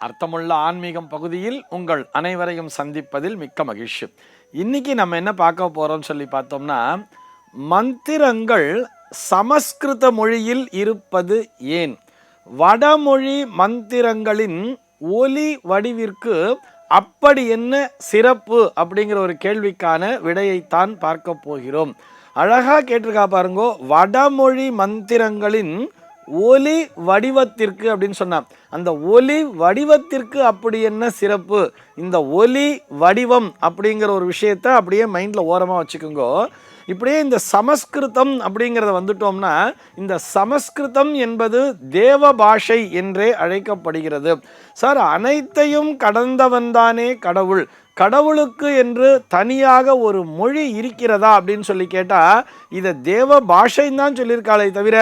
அர்த்தமுள்ள ஆன்மீகம் பகுதியில் உங்கள் அனைவரையும் சந்திப்பதில் மிக்க மகிழ்ச்சி. இன்னைக்கு நம்ம என்ன பார்க்க போகிறோம்னு சொல்லி பார்த்தோம்னா மந்திரங்கள் சமஸ்கிருத மொழியில் இருப்பது ஏன்? வடமொழி மந்திரங்களின் ஒலி வடிவிற்கு அப்படி என்ன சிறப்பு அப்படிங்கிற ஒரு கேள்விக்கான விடையைத்தான் பார்க்க போகிறோம். அழகாக கேட்டிருக்கா பாருங்கோ வடமொழி மந்திரங்களின் ஒலி வடிவத்திற்கு அப்படின்னு சொன்னான் அந்த ஒலி வடிவத்திற்கு அப்படி என்ன சிறப்பு? இந்த ஒலி வடிவம் அப்படிங்கிற ஒரு விஷயத்தை அப்படியே மைண்டில் ஓரமாக வச்சுக்கோங்க. இப்படியே இந்த சமஸ்கிருதம் அப்படிங்கிறத வந்துட்டோம்னா இந்த சமஸ்கிருதம் என்பது தேவ பாஷை என்றே அழைக்கப்படுகிறது. சார் அனைத்தையும் கடந்தவன்தானே கடவுள். கடவுளுக்கு என்று தனியாக ஒரு மொழி இருக்கிறதா அப்படின்னு சொல்லி கேட்டால் இதை தேவ பாஷைன்னு தான் சொல்லியிருக்காளே தவிர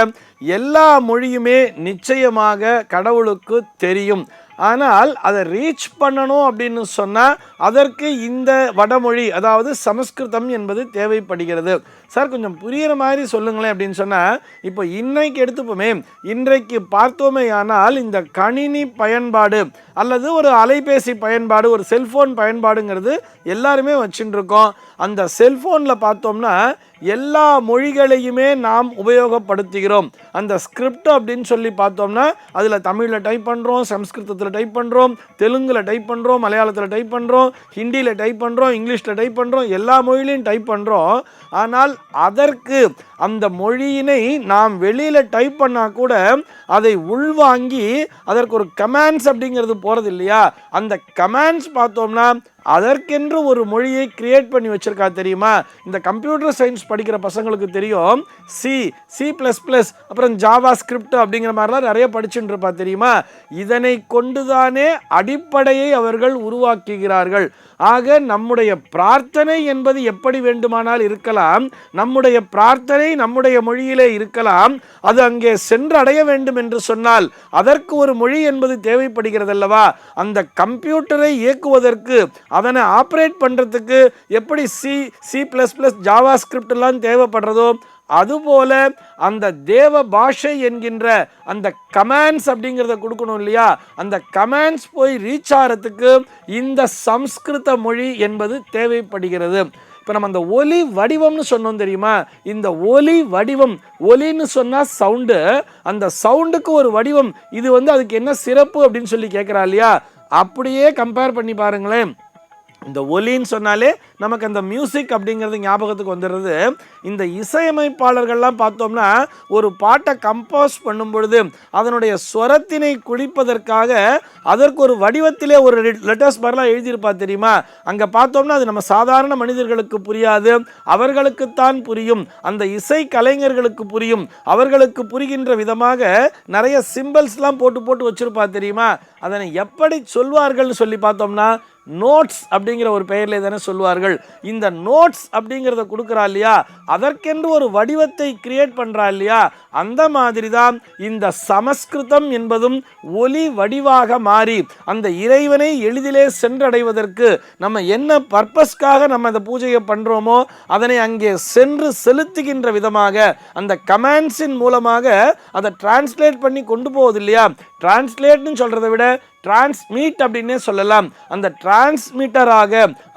எல்லா மொழியுமே நிச்சயமாக கடவுளுக்கு தெரியும். ஆனால் அதை ரீச் பண்ணணும் அப்படின்னு சொன்னால் அதற்கு இந்த வடமொழி அதாவது சமஸ்கிருதம் என்பது தேவைப்படுகிறது. சார் கொஞ்சம் புரிகிற மாதிரி சொல்லுங்களேன் அப்படின்னு சொன்னால் இப்போ இன்னைக்கு எடுத்துப்போமே இன்றைக்கு பார்த்தோமே ஆனால் இந்த கணினி பயன்பாடு அல்லது ஒரு அலைபேசி பயன்பாடு ஒரு செல்ஃபோன் பயன்பாடுங்கிறது எல்லாருமே வச்சுட்டு இருக்கோம் அந்த செல்ஃபோனில் பார்த்தோம்னா எல்லா மொழிகளையுமே நாம் உபயோகப்படுத்துகிறோம். அந்த ஸ்கிரிப்ட் அப்படின்னு சொல்லி பார்த்தோம்னா அதில் தமிழில் டைப் பண்ணுறோம் சம்ஸ்கிருதத்தில் டைப் பண்ணுறோம் தெலுங்கில் டைப் பண்ணுறோம் மலையாளத்தில் டைப் பண்ணுறோம் ஹிந்தியில் டைப் பண்ணுறோம் இங்கிலீஷில் டைப் பண்ணுறோம் எல்லா மொழியிலையும் டைப் பண்ணுறோம் ஆனால் அதற்கு அந்த மொழியினை நாம் வெளியில் டைப் பண்ணால் கூட அதை உள்வாங்கி அதற்கு ஒரு கமெண்ட்ஸ் அப்படிங்கிறது போகிறது இல்லையா அந்த கமெண்ட்ஸ் பார்த்தோம்னா அதற்கென்று ஒரு மொழியை கிரியேட் பண்ணி வச்சுருக்கா தெரியுமா? இந்த கம்ப்யூட்டர் சயின்ஸ் படிக்கிற பசங்களுக்கு தெரியும். சி சி ப்ளஸ் ப்ளஸ் அப்புறம் ஜாவா ஸ்கிரிப்ட் அப்படிங்கிற மாதிரிலாம் நிறைய படிச்சுட்டு இருப்பா தெரியுமா? இதனை கொண்டுதானே அடிப்படையை அவர்கள் உருவாக்குகிறார்கள். ஆக நம்முடைய பிரார்த்தனை என்பது எப்படி வேண்டுமானால் இருக்கலாம். நம்முடைய பிரார்த்தனை நம்முடைய மொழியிலே இருக்கலாம். அது அங்கே சென்றடைய வேண்டும் என்று சொன்னால் அதற்கு ஒரு மொழி என்பது தேவைப்படுகிறது அல்லவா அந்த கம்ப்யூட்டரை இயக்குவதற்கு அதனை ஆப்ரேட் பண்ணுறதுக்கு எப்படி C C plus plus Java ஸ்கிரிப்டெல்லாம் தேவைப்படுறதோ அதுபோல அந்த தேவ பாஷை என்கின்ற அந்த கமேண்ட்ஸ் அப்படிங்கிறத கொடுக்கணும் இல்லையா? அந்த கமேண்ட்ஸ் போய் ரீச் ஆகிறதுக்கு இந்த சம்ஸ்கிருத மொழி என்பது தேவைப்படுகிறது. இப்போ நம்ம அந்த ஒலி வடிவம்னு சொன்னோம் தெரியுமா? இந்த ஒலி வடிவம் ஒலின்னு சொன்னால் சவுண்டு அந்த சவுண்டுக்கு ஒரு வடிவம் இது வந்து அதுக்கு என்ன சிறப்பு அப்படின்னு சொல்லி கேட்குறா இல்லையா? அப்படியே கம்பேர் பண்ணி பாருங்களேன். இந்த ஒலின்னு சொன்னாலே நமக்கு அந்த மியூசிக் அப்படிங்கிறது ஞாபகத்துக்கு வந்துடுறது. இந்த இசையமைப்பாளர்கள்லாம் பார்த்தோம்னா ஒரு பாட்டை கம்போஸ் பண்ணும் பொழுது அதனுடைய ஸ்வரத்தினை குடிப்பதற்காக அதற்கு ஒரு வடிவத்திலே ஒரு லெட்டர்ஸ் மாதிரிலாம் எழுதியிருப்பா தெரியுமா? அங்கே பார்த்தோம்னா அது நம்ம சாதாரண மனிதர்களுக்கு புரியாது அவர்களுக்குத்தான் புரியும் அந்த இசை கலைஞர்களுக்கு புரியும் அவர்களுக்கு புரிகின்ற விதமாக நிறைய சிம்பிள்ஸ்லாம் போட்டு போட்டு வச்சுருப்பா தெரியுமா? அதனை எப்படி சொல்வார்கள்னு சொல்லி பார்த்தோம்னா நோட்ஸ் அப்படிங்கிற ஒரு பெயரில் தானே சொல்லுவார்கள். இந்த நோட்ஸ் அப்படிங்கிறத கொடுக்குறா இல்லையா? அதற்கென்று ஒரு வடிவத்தை கிரியேட் பண்ணுறா இல்லையா? அந்த மாதிரி தான் இந்த சமஸ்கிருதம் என்பதும் ஒலி வடிவாக மாறி அந்த இறைவனை எளிதிலே சென்றடைவதற்கு நம்ம என்ன பர்பஸ்க்காக நம்ம அந்த பூஜையை பண்ணுறோமோ அதனை அங்கே சென்று செலுத்துகின்ற விதமாக அந்த கமாண்ட்ஸின் மூலமாக அதை டிரான்ஸ்லேட் பண்ணி கொண்டு போகுது இல்லையா? டிரான்ஸ்லேட்னு சொல்கிறத விட டிரான்ஸ்மீட் அப்படின்னே சொல்லலாம். அந்த டிரான்ஸ்மிட்டராக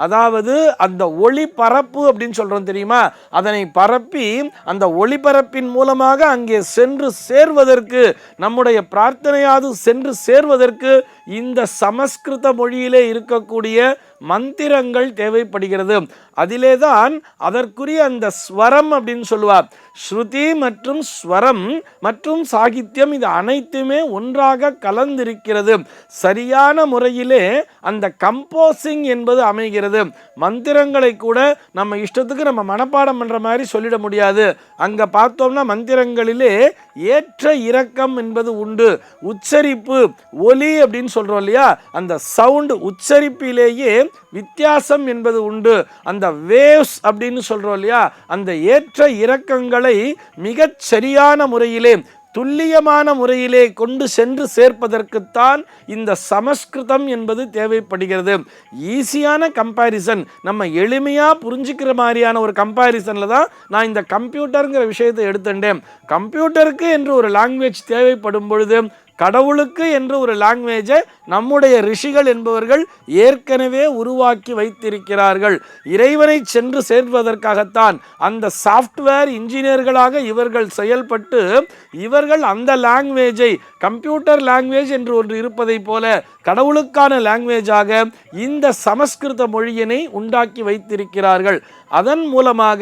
அதாவது அந்த ஒளி பரப்பு அப்படின்னு சொல்கிறோம் தெரியுமா? அதனை பரப்பி அந்த ஒளிபரப்பின் மூலமாக அங்கே சென்று சேர்வதற்கு நம்முடைய பிரார்த்தனையாவது சென்று சேர்வதற்கு இந்த சமஸ்கிருத மொழியிலே இருக்கக்கூடிய மந்திரங்கள் தேவைப்படுகிறது. அதிலே தான் அதற்குரிய அந்த ஸ்வரம் அப்படின்னு சொல்லுவார். ஸ்ருதி மற்றும் ஸ்வரம் மற்றும் சாகித்யம் இது அனைத்துமே ஒன்றாக கலந்திருக்கிறது. சரியான முறையிலே அந்த கம்போசிங் என்பது அமைகிறது. மந்திரங்களை கூட நம்ம இஷ்டத்துக்கு நம்ம மனப்பாடம் பண்ணுற மாதிரி சொல்லிட முடியாது. அங்கே பார்த்தோம்னா மந்திரங்களிலே ஏற்ற இறக்கம் என்பது உண்டு. உச்சரிப்பு ஒலி அப்படின்னு சொல்கிறோம் இல்லையா? அந்த சவுண்டு உச்சரிப்பிலேயே வித்தியாசம் என்பது உண்டு. அந்த வேவ்ஸ் அப்படின்னு சொல்கிறோம் இல்லையா? அந்த ஏற்ற இறக்கங்களை மிகச் சரியான முறையிலே துல்லியமான முறையிலே கொண்டு சென்று சேர்ப்பதற்குத்தான் இந்த சமஸ்கிருதம் என்பது தேவைப்படுகிறது. ஈஸியான கம்பேரிசன் நம்ம எளிமையாக புரிஞ்சுக்கிற மாதிரியான ஒரு கம்பேரிசனில் தான் நான் இந்த கம்ப்யூட்டருங்கிற விஷயத்தை எடுத்துட்டேன். கம்ப்யூட்டருக்கு என்று ஒரு லாங்குவேஜ் தேவைப்படும் பொழுது கடவுளுக்கு என்று ஒரு லாங்குவேஜை நம்முடைய ரிஷிகள் என்பவர்கள் ஏற்கனவே உருவாக்கி வைத்திருக்கிறார்கள். இறைவனை சென்று சேர்வதற்காகத்தான் அந்த சாஃப்ட்வேர் இன்ஜினியர்களாக இவர்கள் செயல்பட்டு இவர்கள் அந்த லாங்குவேஜை கம்ப்யூட்டர் லாங்குவேஜ் என்று ஒன்று இருப்பதைப் போல கடவுளுக்கான லாங்குவேஜாக இந்த சமஸ்கிருத மொழியினை உண்டாக்கி வைத்திருக்கிறார்கள். அதன் மூலமாக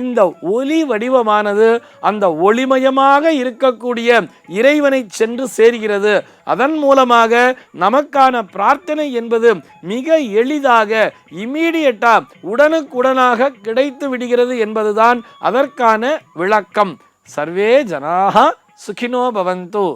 இந்த ஒலி வடிவமானது அந்த ஒளிமயமாக இருக்கக்கூடிய இறைவனை சென்று சேர்கிறது. அதன் மூலமாக நமக்கான பிரார்த்தனை என்பது மிக எளிதாக இம்மீடியட்டாக உடனுக்குடனாக கிடைத்து விடுகிறது என்பதுதான் அதற்கான விளக்கம். சர்வே ஜனாக சுகினோ பவந்து.